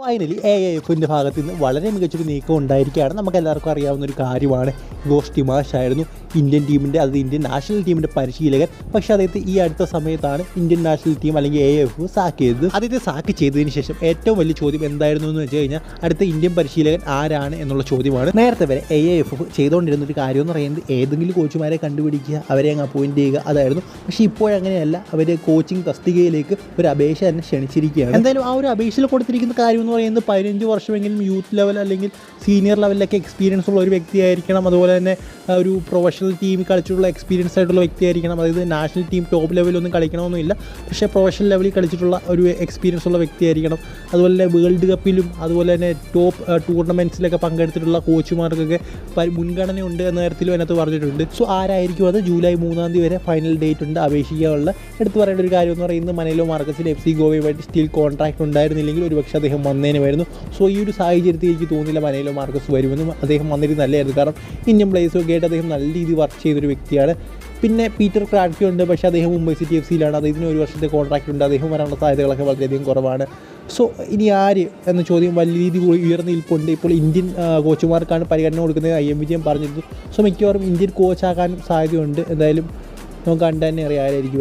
Finally A I എഫിന്റെ ഭാഗത്ത് നിന്ന് വളരെ മികച്ചൊരു നീക്കം ഉണ്ടായിരിക്കുകയാണ്. നമുക്ക് എല്ലാവർക്കും അറിയാവുന്ന ഒരു കാര്യമാണ്. ഗോഷ് ഡിമാഷ് ആയിരുന്നു ഇന്ത്യൻ ടീമിന്റെ അത് ഇന്ത്യൻ നാഷണൽ ടീമിന്റെ പരിശീലകൻ. പക്ഷേ അദ്ദേഹത്തെ ഈ അടുത്ത സമയത്താണ് ഇന്ത്യൻ നാഷണൽ ടീം അല്ലെങ്കിൽ എ എഫ് സാക്ക് ചെയ്തത്. അദ്ദേഹത്തെ സാക്ക് ചെയ്തതിന് ശേഷം ഏറ്റവും വലിയ ചോദ്യം എന്തായിരുന്നു എന്ന് വെച്ച് കഴിഞ്ഞാൽ അടുത്ത ഇന്ത്യൻ പരിശീലകൻ ആരാണ് എന്നുള്ള ചോദ്യമാണ്. നേരത്തെ വരെ എ എഫ് ചെയ്തുകൊണ്ടിരുന്ന ഒരു കാര്യം എന്ന് പറയുന്നത് ഏതെങ്കിലും കോച്ചുമാരെ കണ്ടുപിടിക്കുക അവരെ അങ്ങ് അപ്പോയിന്റ് ചെയ്യുക അതായിരുന്നു. പക്ഷേ ഇപ്പോഴങ്ങനെയല്ല അവർ കോച്ചിങ് തസ്തികയിലേക്ക് ഒരു അപേക്ഷ തന്നെ ക്ഷണിച്ചിരിക്കുകയാണ്. എന്തായാലും ആ ഒരു അപേക്ഷയിൽ കൊടുത്തിരിക്കുന്ന കാര്യം എന്ന് പറയുന്നത് പതിനഞ്ച് വർഷമെങ്കിലും യൂത്ത് ലെവൽ അല്ലെങ്കിൽ സീനിയർ ലെവലിലൊക്കെ എക്സ്പീരിയൻസ് ഉള്ള ഒരു വ്യക്തിയായിരിക്കണം. അതുപോലെ തന്നെ ഒരു പ്രൊഫഷണൽ ടീമിൽ കളിച്ചിട്ടുള്ള എക്സ്പീരിയൻസ് ആയിട്ടുള്ള വ്യക്തിയായിരിക്കണം. അതായത് നാഷണൽ ടീം ടോപ്പ് ലെവലൊന്നും കളിക്കണമെന്നില്ല. പക്ഷേ പ്രൊഫഷണൽ ലെവലിൽ കളിച്ചിട്ടുള്ള ഒരു എക്സ്പീരിയൻസ് ഉള്ള വ്യക്തിയായിരിക്കണം. അതുപോലെ തന്നെ വേൾഡ് കപ്പിലും അതുപോലെ തന്നെ ടോപ്പ് ടൂർണമെന്റ്സിലൊക്കെ പങ്കെടുത്തിട്ടുള്ള കോച്ചുമാർക്കൊക്കെ മുൻഗണനയുണ്ട് എന്ന കാര്യത്തിലും അതിനകത്ത് പറഞ്ഞിട്ടുണ്ട്. സോ ആരായിരിക്കും അത്? ജൂലൈ മൂന്നാം തീയതി വരെ ഫൈനൽ ഡേറ്റ് ഉണ്ട്. അപേക്ഷിക്കാനുള്ള എടുത്തു പറയേണ്ട ഒരു കാര്യം എന്ന് പറയുന്നത് മനയിലോ മാർക്കസിൽ എഫ് സി ഗോവയുമായിട്ട് സ്റ്റിൽ കോൺട്രാക്ട് ഉണ്ടായിരുന്നില്ലെങ്കിൽ ഒരുപക്ഷെ അദ്ദേഹം വന്നേനുമായിരുന്നു സോ ഈ ഒരു സാഹചര്യത്തിൽ എനിക്ക് തോന്നില്ല മനയിലോ മാർക്കസ് വരുമെന്നും അദ്ദേഹം വന്നിട്ട് നല്ലതായിരുന്നു. കാരണം ഇന്ത്യൻ പ്ലേയേഴ്സൊക്കെ ആയിട്ട് അദ്ദേഹം നല്ല രീതിയിൽ വർക്ക് ചെയ്തൊരു വ്യക്തിയാണ്. പിന്നെ പീറ്റർ ക്രാഡ്ഫി ഉണ്ട്. പക്ഷേ അദ്ദേഹം മുംബൈ സിറ്റി എഫ് സിയിലാണ് അദ്ദേഹത്തിന് ഒരു വർഷത്തെ കോൺട്രാക്ട് ഉണ്ട്. അദ്ദേഹം വരാനുള്ള സാധ്യതകളൊക്കെ വളരെയധികം കുറവാണ്. സോ ഇനി ആര് എന്ന ചോദ്യം വലിയ രീതി ഉയർന്ന നിൽപ്പുണ്ട്. ഇപ്പോൾ ഇന്ത്യൻ കോച്ചുമാർക്കാണ് പരിഗണന കൊടുക്കുന്നത് ഐ എം വിജയം പറഞ്ഞിരുന്നു. സോ മിക്കവാറും ഇന്ത്യൻ കോച്ചാകാനും സാധ്യതയുണ്ട്. എന്തായാലും നമുക്ക് കണ്ടു തന്നെ അറിയാമായിരിക്കും